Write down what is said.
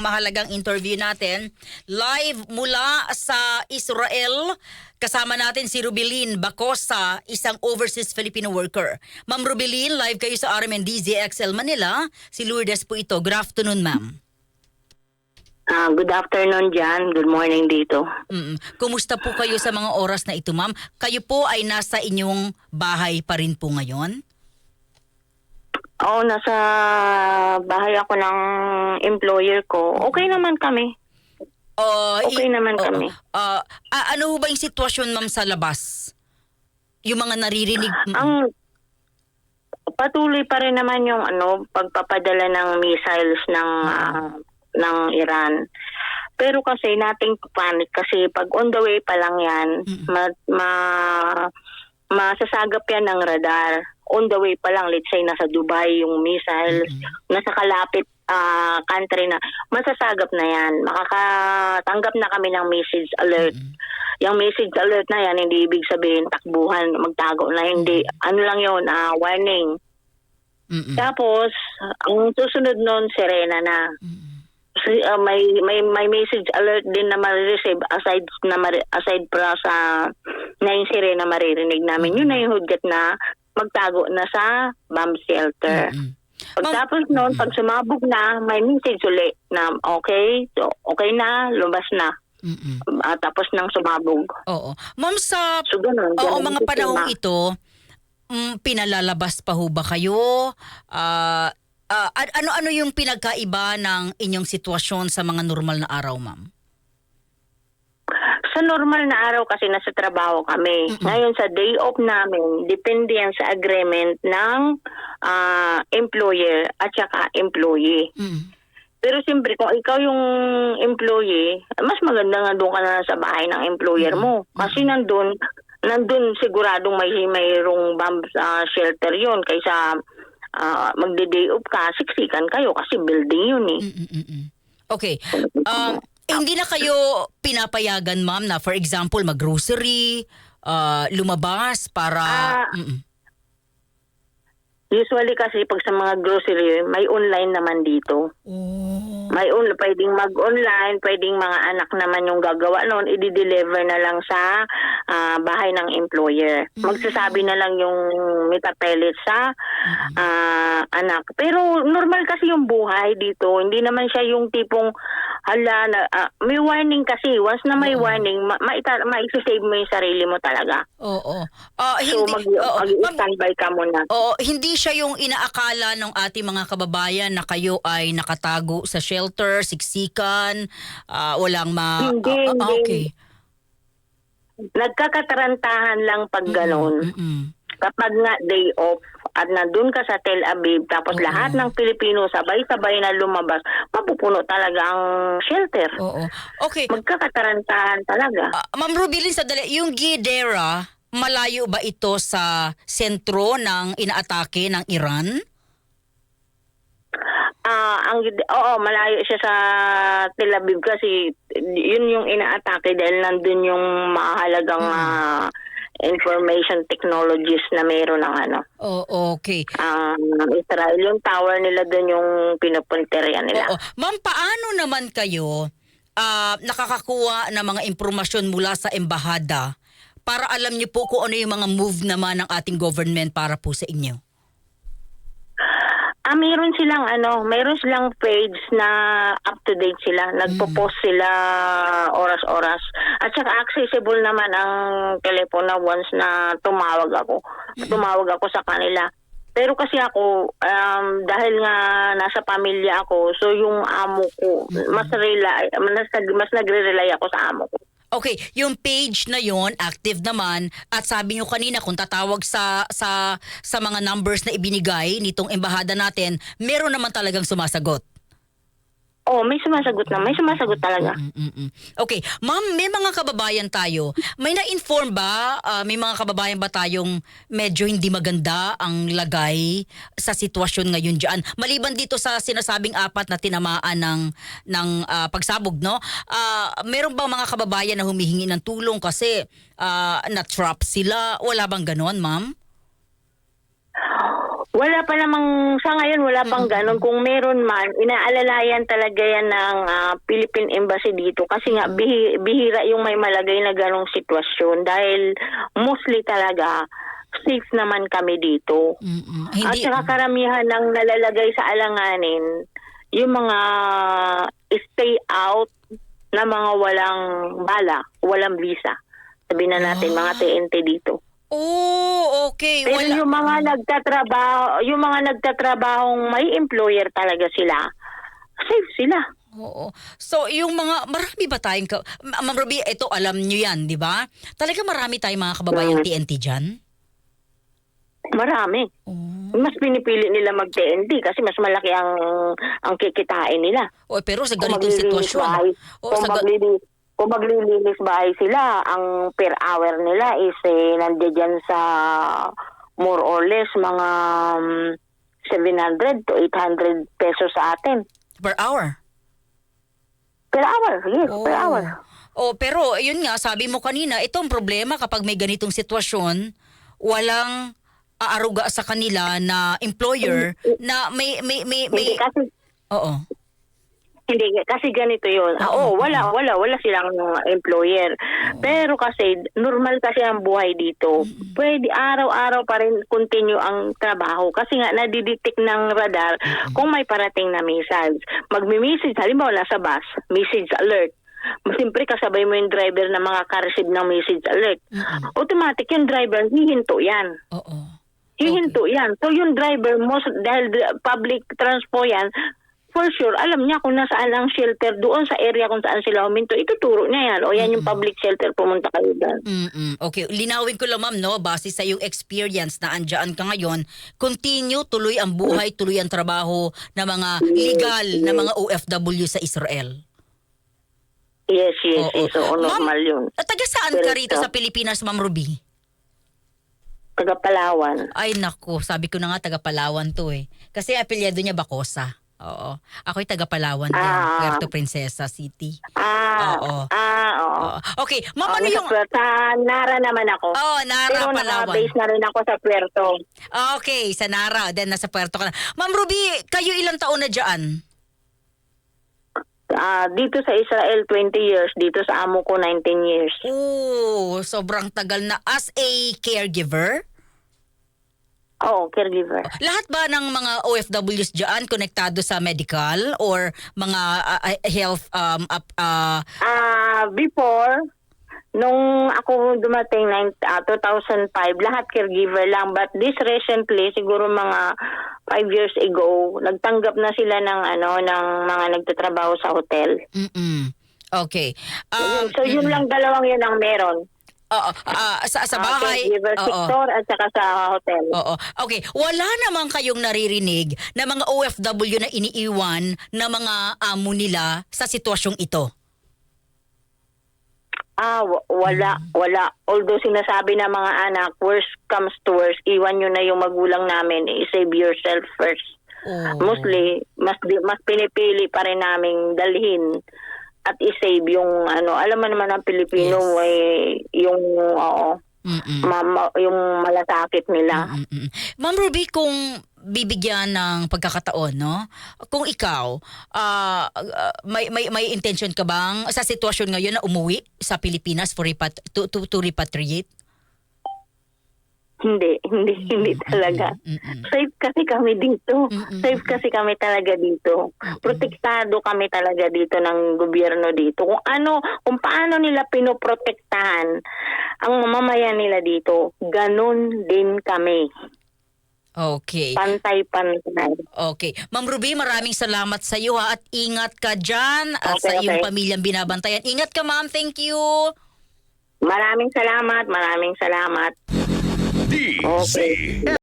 mahalagang interview natin. Live mula sa Israel, kasama natin si Rubilin Bacosa, isang overseas Filipino worker. Ma'am Rubilin, live kayo sa RMND ZXL Manila. Si Lourdes po ito. Good afternoon, ma'am. Ah, good afternoon Jan. Good morning dito. Mm. Kumusta po kayo sa mga oras na ito, ma'am? Kayo po ay nasa inyong bahay pa rin po ngayon? Oo, nasa bahay ako ng employer ko. Okay naman kami. Uh, Okay naman kami. Uh, ah, ano ho ba yung sitwasyon, ma'am, sa labas? Yung mga naririnig... Mm. Ang patuloy pa rin naman yung ano pagpapadala ng missiles ng ah, ng Iran. Pero kasi nating panic kasi pag on the way pa lang yan, Mm. ma, ma masasagap yan ng radar. On the way pa lang, let's say nasa Dubai yung missiles, nasa kalapit ah, country na, masasagap na yan. Makakatanggap na kami ng message alert. Yung message alert na yan, hindi ibig sabihin takbuhan, magtago na, hindi. Ano lang yun, ah, warning. Mm-mm. Tapos, ang susunod nun, sirena na. Si- ah, may may may message alert din na ma-receive aside na mari- aside para sa na yung sirena maririnig namin. Yun na yung hudyat na magtago na sa bomb shelter. Mm-mm. Pagtapos noon, pag sumabog na, may message uli na okay, so okay na, lumabas na. Mm-mm. Ah, tapos nang sumabog. Oo. Ma'am, sa So, ganun. Oo, mga panahong sistema. ito, mm, pinalalabas pa ho ba kayo? Ah, ah, an- ano-ano yung pinagkaiba ng inyong sitwasyon sa mga normal na araw, ma'am? Sa normal na araw kasi nasa trabaho kami. Ngayon sa day off namin, depende yan sa agreement ng ah, employer at saka employee. Mm. Pero siyempre kung ikaw yung employee, mas maganda nga doon ka na sa bahay ng employer mo. Kasi nandun, nandun siguradong may mayroong bomb ah, shelter yon kaysa ah, magde-day off ka, siksikan kayo kasi building yun eh. Mm-mm-mm. Okay. Um, hindi na kayo pinapayagan, ma'am, na for example, mag-grocery, ah, lumabas para... Ah, Mm-mm. Usually kasi pag sa mga grocery, may online naman dito. Oh. May on, pwedeng mag-online, pwedeng mga anak naman yung gagawa noon, i-deliver na lang sa ah, bahay ng employer. Magsasabi na lang yung metapelit sa ah, anak. Pero normal kasi yung buhay dito. Hindi naman siya yung tipong hala, na, ah, may warning kasi. Once na may warning, ma- maita- ma-save mo yung sarili mo talaga. Oo. So hindi, mag, oo. Mag-standby ka muna. Oo, hindi siya yung inaakala ng ating mga kababayan na kayo ay nakatago sa shelter, siksikan, ah, walang ma... Hindi, ah, hindi. okay. Nagkakatarantahan lang pag ganon. Mm-mm. kapag nga day off at nandun ka sa Tel Aviv tapos Oo. lahat ng Pilipino sabay-sabay na lumabas, mapupuno talaga ang shelter. Oo. Okay. Magkakatarantahan talaga. Ah, Ma'am Rubilin, sadali, yung Gidera, malayo ba ito sa sentro ng inaatake ng Iran? Ah, ang oo, malayo siya sa Tel Aviv kasi yun yung inaatake dahil nandun yung mahalagang ah, information technologies na meron ng ano Oh, okay. ang Israel yung tower nila doon yung pinupunterian nila. Oo. Ma'am, paano naman kayo ah, nakakakuha ng mga impormasyon mula sa embahada para alam niyo po kung ano yung mga move naman ng ating government para po sa inyo? Ah, meron silang ano, meron silang page na up to date sila. Nagpo-post sila oras-oras. At saka accessible naman ang telepono once na tumawag ako. Tumawag ako sa kanila. Pero kasi ako, um, dahil nga nasa pamilya ako, so yung amo ko, mas rely, mas, nag- mas nagre-rely ako sa amo ko. Okay, yung page na yon active naman at sabi nyo kanina kung tatawag sa sa sa mga numbers na ibinigay nitong embahada natin, meron naman talagang sumasagot. Oh, may sumasagot na. May sumasagot talaga. Mm-mm. Okay, ma'am, may mga kababayan tayo. May na-inform ba, ah, may mga kababayan ba tayong medyo hindi maganda ang lagay sa sitwasyon ngayon diyan? Maliban dito sa sinasabing apat na tinamaan ng ng ah, pagsabog, no? Ah, meron bang mga kababayan na humihingi ng tulong kasi ah, na-trap sila? Wala bang ganon, ma'am? Wala pa namang, sa ngayon wala pang ganun. Kung meron man, inaalalayan talaga yan ng ah, Philippine Embassy dito kasi nga bihi- bihira yung may malagay na ganong sitwasyon dahil mostly talaga safe naman kami dito. Mm-mm. At Hindi, saka karamihan ng nalalagay sa alanganin, yung mga stay out na mga walang bala, walang visa. Sabihin na natin, mga TNT dito. Oh, okay. Pero Wala. yung mga nagtatrabaho, yung mga nagtatrabahong may employer talaga sila, safe sila. Oo. So, yung mga, marami ba tayong, ka- Ma- Ma'am Ruby, ito alam nyo yan, di ba? Talaga marami tayong mga kababayang Mm. TNT dyan? Marami. Oh. Mas pinipili nila mag-TNT kasi mas malaki ang ang kikitain nila. Oh, pero sa Kung ganitong maglilinis sitwasyon, bahay, oh, kung, sa ga- kung maglilinis bahay sila, ang per hour nila is eh, nandiyan sa more or less mga um, 700 to 800 pesos sa atin. per hour. Per hour, yes, per Oh. hour. Oh, pero yun nga, sabi mo kanina, ito ang problema kapag may ganitong sitwasyon, walang aaruga sa kanila na employer na may may may, may Hindi kasi Oo. Hindi, kasi ganito yun. Ah, Oo. Wala, wala, wala silang employer. Pero kasi, normal kasi ang buhay dito. Pwede araw-araw pa rin continue ang trabaho. Kasi nga, nadidetect ng radar kung may parating na message. Magmi-message, halimbawa nasa bus, message alert. Siyempre, kasabay mo yung driver na mga ka-receive ng message alert. Mm-mm. Automatic yung driver, hihinto yan. Oo. Hihinto yan. So yung driver, most, dahil public transport yan, for sure, alam niya kung nasaan ang shelter doon sa area kung saan sila huminto. Ituturo niya yan. O yan yung public shelter, pumunta kayo doon. Mm-mm. Okay, linawin ko lang ma'am no, base sa yung experience na andyan ka ngayon, continue tuloy ang buhay, tuloy ang trabaho ng mga legal na mga OFW sa Israel. Yes, yes, Oo. yes. Oo, normal yun. At taga saan ka rito sa Pilipinas, Ma'am Ruby? Taga Palawan. Ay nako, sabi ko na nga taga Palawan to eh. Kasi apelyido niya Bacosa. Oo. Ako'y taga Palawan din, Ah. Puerto Princesa City. Ah, Oo. ah, oo. Oo. Okay, ma'am, ano yung... Sa Nara naman ako. Oh, Nara, Pero Palawan. naka-base na rin ako sa Puerto. Okay, sa Nara. Then nasa Puerto ka na. Ma'am Ruby, kayo ilang taon na dyan? Ah, dito sa Israel, 20 years. Dito sa amo ko, 19 years. Oh, sobrang tagal na as a caregiver. Oo, caregiver. Lahat ba ng mga OFWs dyan konektado sa medical or mga ah, health um, up, ah, Ah, before nung ako dumating nine- ah, 2005, lahat caregiver lang but this recently siguro mga 5 years ago, nagtanggap na sila ng ano ng mga nagtatrabaho sa hotel. mm Okay. Um, so yun lang dalawang yun ang meron. Oo, ah, sa, sa Ah, bahay. caregiver Oo. sector at saka sa hotel. Oo. Okay. Wala naman kayong naririnig na mga OFW na iniiwan na mga amo nila sa sitwasyong ito. Ah, wa- wala, wala. Although sinasabi ng mga anak, worst comes to worst, iwan nyo na yung magulang namin, i-save yourself first. Oh. Mostly, mas di- mas pinipili pa rin naming dalhin at i-save yung ano, alam mo naman ang Pilipino Yes. ay yung oo, Mm-mm. ma- ma- yung malasakit nila. Mm-mm. Ma'am Ruby, kung bibigyan ng pagkakataon, no? Kung ikaw, ah, may, may, may intention ka bang sa sitwasyon ngayon na umuwi sa Pilipinas for repat- to, to, to repatriate? Hindi, hindi, hindi talaga. Mm-mm. Safe kasi kami dito. Mm-mm. Safe kasi kami talaga dito. Protektado kami talaga dito ng gobyerno dito. Kung ano, kung paano nila pinoprotektahan ang mamamayan nila dito, ganun din kami. Okay. Pantay-pantay. Okay. Ma'am Ruby, maraming salamat sa iyo ha at ingat ka dyan at sa iyong okay. pamilyang binabantayan. Ingat ka ma'am, thank you. Maraming salamat, maraming salamat. D Z